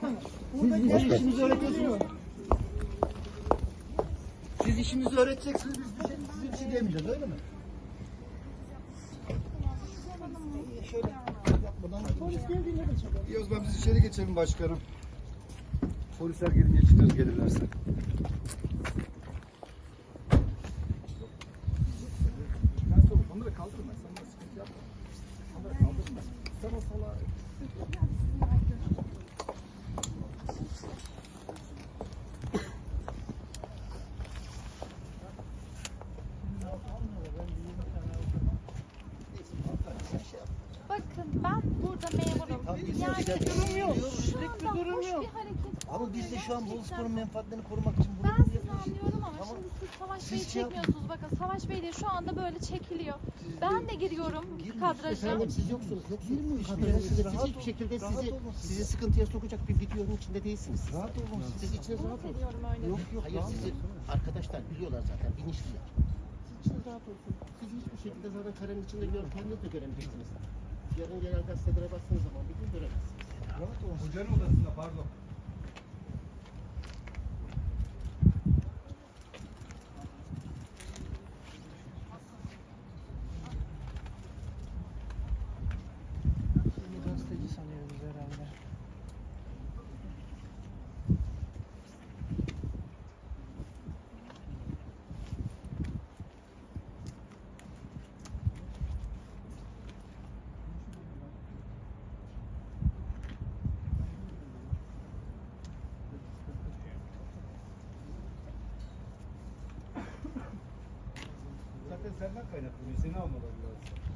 Siz işimizi öğretiyorsunuz. Siz işimizi öğreteceksiniz, biz bir şey, şey diyemeyeceğiz, öyle mi? İyi, Şöyle yapmadan... İyi o zaman biz içeri geçelim başkanım. Polisler gelince çıkarız gelirlerse. Ben sonra onları kaldırma, sen de sıkıntı yapma. Onları kaldırma. Sen o salağı... Bakın ben burada memurum. Tamam, biz Yani işte durum yok. biliyoruz. Şu anda hoş bir Ama biz de şu an. Bozspor'un menfaatlerini korumak için bunu Ben sizi anlıyorum ama Tamam. şimdi siz Savaş Siz Bey'i şey çekmiyorsunuz. Bakın Savaş Bey de şu anda böyle çekiliyor. Siz Ben de- giriyorum kadraja. Efendim, siz yoksunuz. Yoksunuz. Girmiyor işte. Kadraja siz, hiçbir şekilde rahat sizi, sizi sıkıntıya sokacak bir videonun içinde değilsiniz. Rahat olun siz. Siz içiniz rahat olun. Yok yok Hayır sizi arkadaşlar biliyorlar zaten bilinçliler. Siz içiniz rahat olsun. Siz hiçbir şekilde zaten karenin içinde gör, kendiniz de göremeyeceksiniz. Yarın genel gazetelere bastığınız zaman bir gün göremezsiniz. Hocanın odasında pardon. Kaynaklanıyor. Seni almaları lazım.